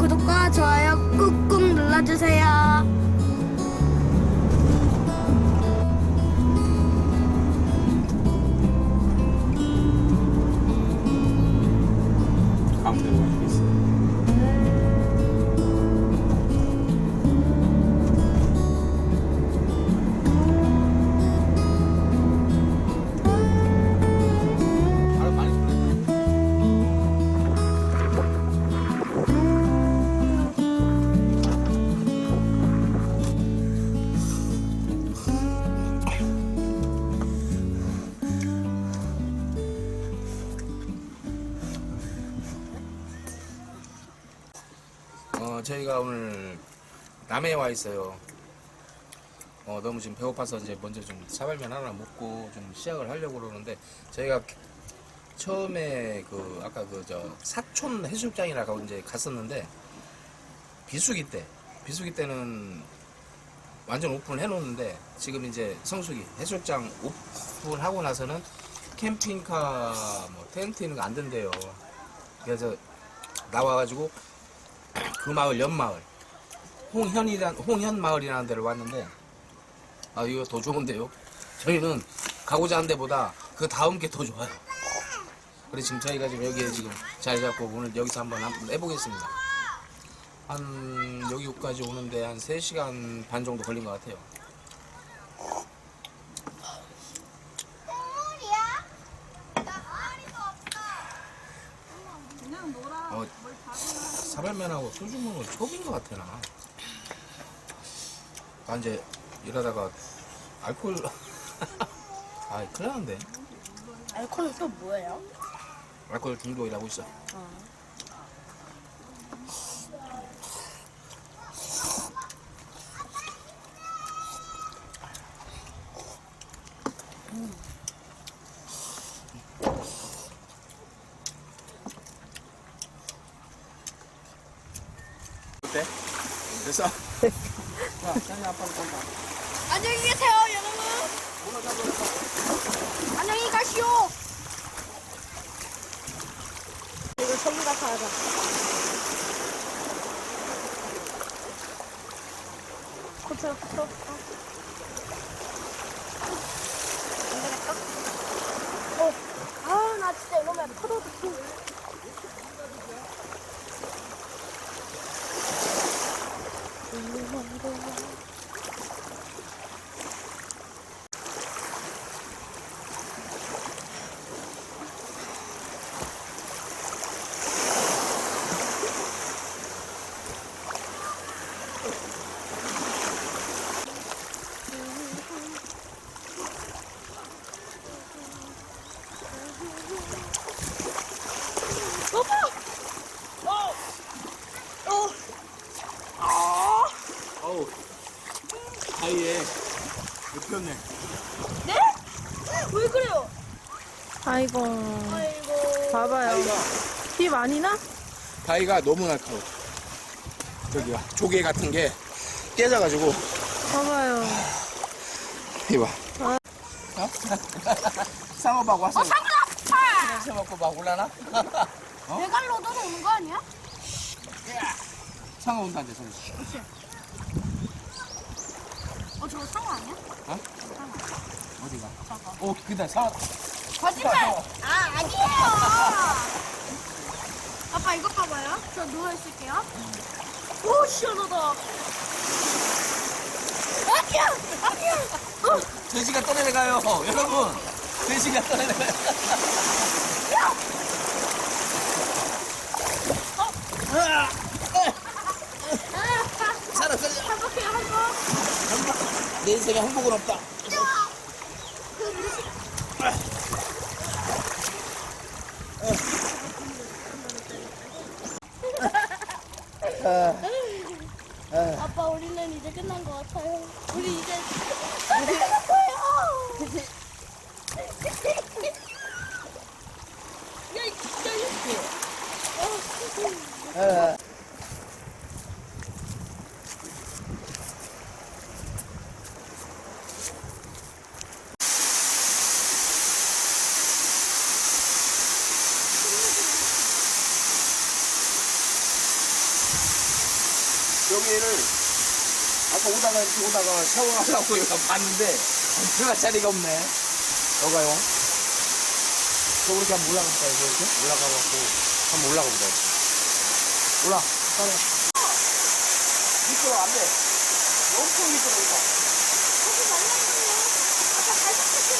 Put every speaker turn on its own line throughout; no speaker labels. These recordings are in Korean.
구독과 좋아요 꾹꾹 눌러주세요.
어, 저희가 오늘 남해에 와 있어요. 어, 너무 지금 배고파서 이제 먼저 좀 사발면 하나 먹고 좀 시작을 하려고 그러는데 저희가 처음에 그 아까 그 저 사촌 해수욕장이라고 이제 갔었는데 비수기 때 비수기 때는 완전 오픈을 해놓는데 지금 이제 성수기 해수욕장 오픈하고 나서는 캠핑카 뭐 텐트 있는 거 안 된대요. 그래서 나와가지고 그 마을 옆마을 홍현이란 홍현 마을이라는 데를 왔는데 아 이거 더 좋은데요. 저희는 가고자 한 데보다 그 다음 게 더 좋아요. 그래서 지금 저희가 지금 여기에 지금 자리 잡고 오늘 여기서 한번 한번 해보겠습니다. 한 여기까지 오는데 한 3시간 반 정도 걸린 것 같아요. 어, 사발면하고 소주 먹는 거 처음인 것 같아 나. 나 이제 이러다가 알코올 아 큰일 나는데
알코올은 또 뭐예요?
알코올 중독이라고 있어. 어때? 됐어? 야, 짠이 아빠를 본다.
안녕히 계세요, 여러분. 안녕히 가시오. 이거 전부 다 가자. 고쳐, 고쳐. 안 되겠다. 어, 아, 나 진짜 이러면 파도 듣고.
어우, 아예 눕혔네.
왜 그래요?
아이고
아이고.
봐봐요
다이가,
비 많이 나?
다이가 너무 날카로워. 저기가 조개 같은 게 깨져가지고
봐봐요
이봐. 어? 상어박 왔어. 어, 상어 아파. 새 먹고 막 올라나?
배갈로 얻어서 오는 거 아니야?
상어 온다 이제 저기.
어, 저거 상어 아니야?
어디가? 오, 그다 상어.
거짓말! 아, 아니에요! 아빠, 이거 봐봐요. 저 누워 있을게요. 오, 시원하다. 아니야! 아니야! 어,
돼지가 떠내려가요, 여러분. 돼지가 떠내려가요.
아,
살아 살려.
행복해요, 행복.
내 인생에 행복은 없다.
아빠, 우리는 이제 끝난 것 같아요. 우리 이제 끝났어요! 야, 이 진짜 이렇게.
여기를 아까 오다가 이렇게 오다가 샤워하려고 여기 봤는데 들어갈 자리가 없네. 여가요. 저 그렇게 한번 올라갈까요? 저 이렇게 올라가 갖고 한번 올라가 보자. 올라. 빨리. 미끄러 안 돼. 엄청 미끄러 이거.
거기 말랑거려. 아까 발톱 쳤어.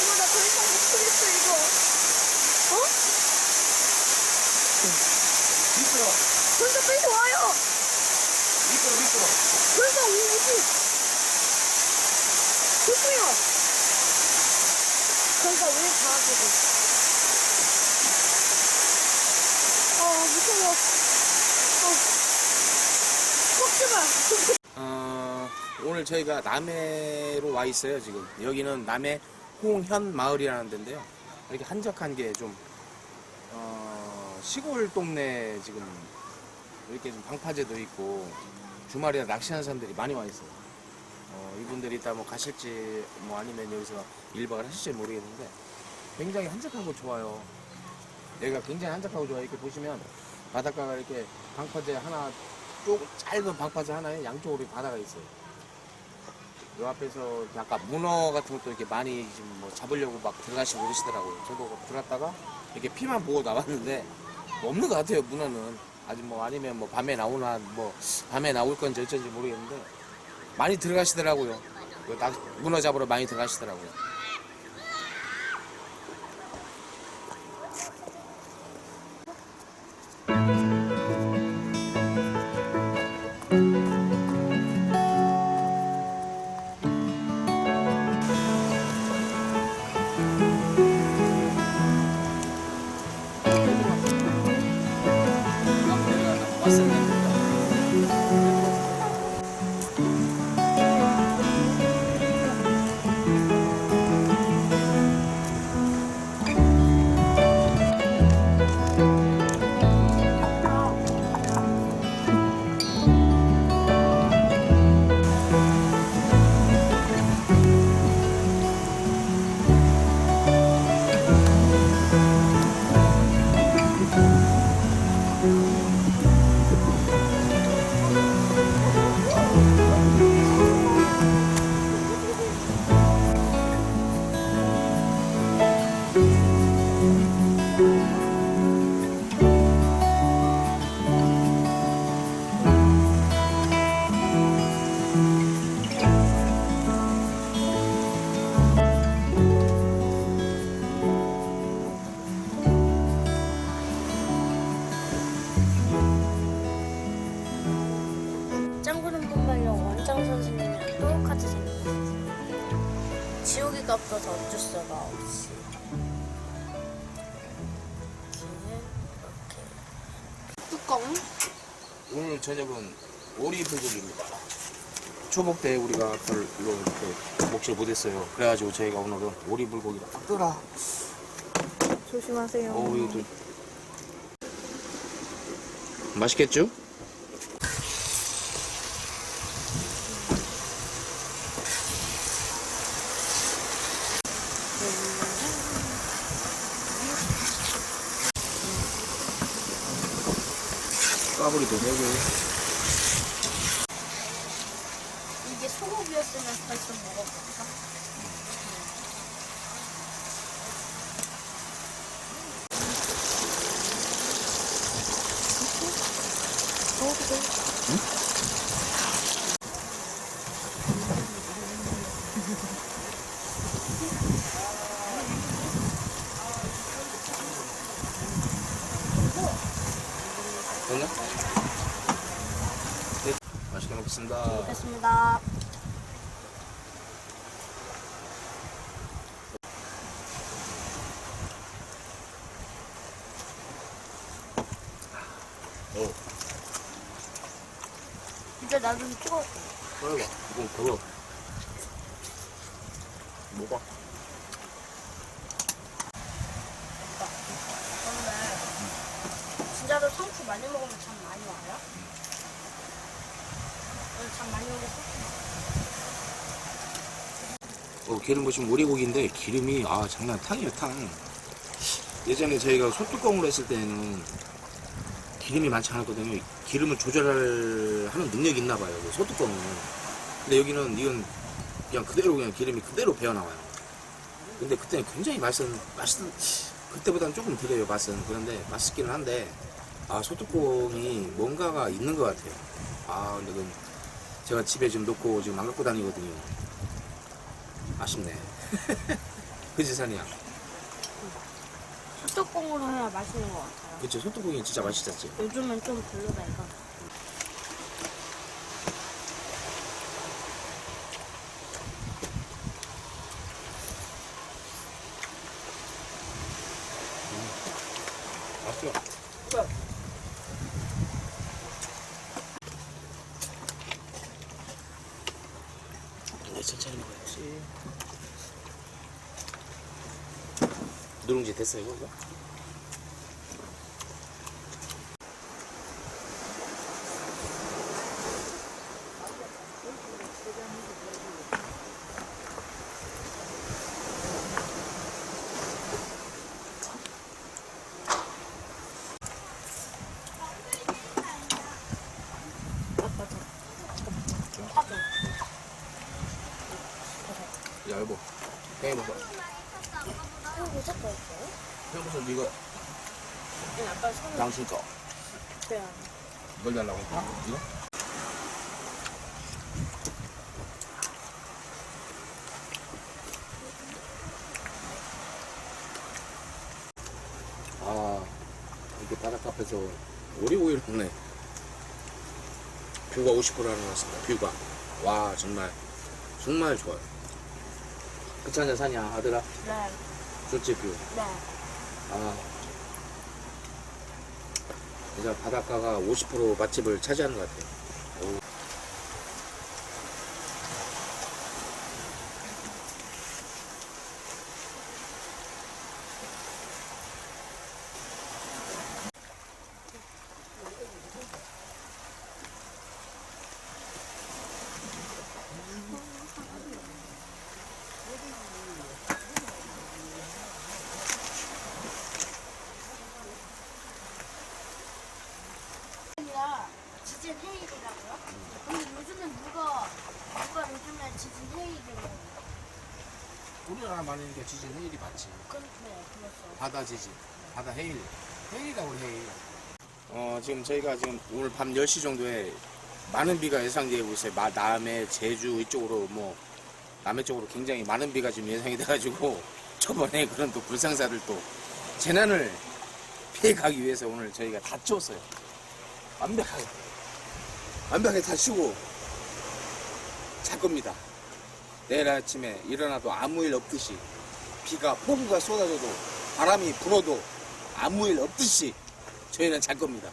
어머, 나더 이상 못하겠어, 이거. 어?
미끄러.
벌써 빨리 와요.
미끄러 미끄러.
벌써 오지. 좋고요. 그러니까 왜 가게 어, 무서워. 어. 먹지 마.
어, 오늘 저희가 남해로 와 있어요 지금 여기는 남해 홍현 마을이라는 데인데요 이렇게 한적한 게좀 어, 시골 동네 지금 이렇게 좀 방파제도 있고 주말이라 낚시하는 사람들이 많이 와 있어요 어, 이분들이 이따 뭐 가실지 뭐 아니면 여기서 일박을 하실지 모르겠는데 굉장히 한적하고 좋아요 여기가 굉장히 한적하고 좋아요 이렇게 보시면 바닷가가 이렇게 방파제 하나 쭉 짧은 방파제 하나에 양쪽으로 바다가 있어요. 요 앞에서 약간 문어 같은 것도 이렇게 많이 지금 뭐 잡으려고 막 들어가시고 그러시더라고요. 저도 들어갔다가 이렇게 피만 보고 나왔는데 뭐 없는 것 같아요. 문어는 아직 뭐 아니면 뭐 밤에 나오나 뭐 밤에 나올 건지 어쩐지 모르겠는데 많이 들어가시더라고요. 그 낚- 문어 잡으러 많이 들어가시더라고요.
뚜껑.
오늘 저녁은 오리 불고기입니다. 초복 때 우리가 별로 이렇게 먹질 못했어요. 그래가지고 저희가 오늘은 오리 불고기를 딱 뜨라.
조심하세요.
어, 또 맛있겠죠? 까불이도 되고
이게 소고기였으면 벌써 먹었겠다.
됐나? 네, 맛있게 먹겠습니다.
됐습니다.
어,
이제 나도 찍어.
빨리 와. 이건 그거. 뭐가?
근데 진짜로 상추 많이 먹으면 잠 많이 와요? 오늘 잠 많이 오겠어?
어, 기름 보시면 오리고기인데 기름이 아 장난 탕이에요 탕. 예전에 저희가 소뚜껑으로 했을 때는 기름이 많지 않았거든요. 기름을 조절하는 능력이 있나 봐요. 그 소뚜껑은. 근데 여기는 이건 그냥 그대로 그냥 기름이 그대로 배어 나와요. 근데 그때는 굉장히 맛은 맛은 그때보다는 조금 덜해요 맛은 그런데 맛있기는 한데 아 소뚜껑이 뭔가가 있는 것 같아요. 아 근데 그건 제가 집에 지금 놓고 지금 안 갖고 다니거든요. 아쉽네. 그지 산이야.
소뚜껑으로 해야 맛있는 것 같아요.
그치 소뚜껑이 진짜 맛있었지.
요즘은 좀 별로다 이거.
맛있어. 네, 천천히 먹어야지. 누룽지 됐어요, 이거? 야, 여보. 해먹어.
이거 무조건 있어요?
해먹어, 이거.
네,
당신 거.
빼야
뭘 달라고? 이거? 아, 이게 바닷가 앞에서 오리오일 먹네. 뷰가 50%라는 것 같습니다. 뷰가. 와, 정말, 정말 좋아요. 한잔 사냐, 아들아?
네.
좋지, 뷰.
네.
아. 진짜 바닷가가 50% 맛집을 차지하는 것 같아요. 오.
아니라 지진 헤일이라고요? 근데 요즘엔 누가 누가 요즘에 지진 헤일이라고
우리나라 많은 게 지진 해일이 맞지.
그렇게 그랬어.
바다 지진, 바다 해일. 해일이라고 해일. 어, 지금 저희가 지금 오늘 밤 10시 정도에 많은 비가 예상되고 있어요. 마, 남해, 제주 이쪽으로 뭐 남해 쪽으로 굉장히 많은 비가 지금 예상이 돼가지고 저번에 그런 또 불상사를 또 재난을 피해가기 위해서 오늘 저희가 다 치웠어요. 완벽하게. 완벽하게 다 치고 잘 겁니다. 내일 아침에 일어나도 아무 일 없듯이 비가 폭우가 쏟아져도 바람이 불어도 아무 일 없듯이 저희는 잘 겁니다.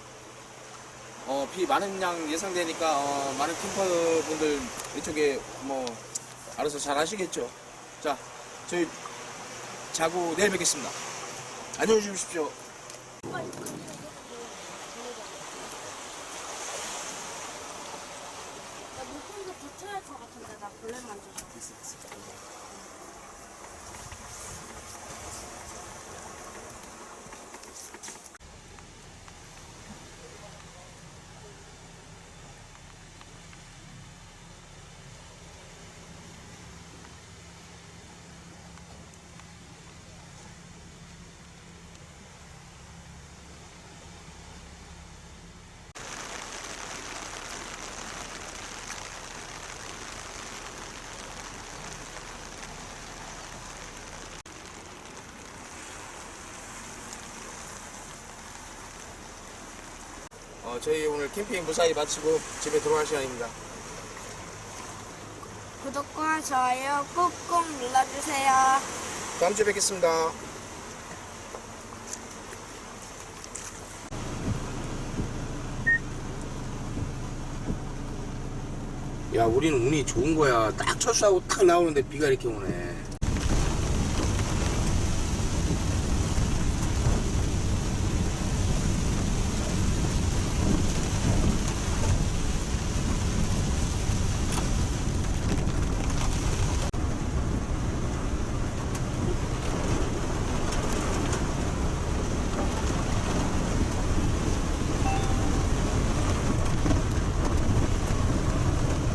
어, 비 많은 양 예상되니까 어, 많은 캠퍼분들 이쪽에 뭐 알아서 잘 하시겠죠. 자, 저희 자고 내일 뵙겠습니다. 안녕히 주십시오.
나 물통도 붙여야 할 것 같은데 나 벌레 만져서.
어, 저희 오늘 캠핑 무사히 마치고 집에 돌아갈 시간입니다.
구독과 좋아요 꾹꾹 눌러주세요.
다음 주에 뵙겠습니다. 야, 우리는 운이 좋은 거야. 딱 철수하고 딱 나오는데 비가 이렇게 오네.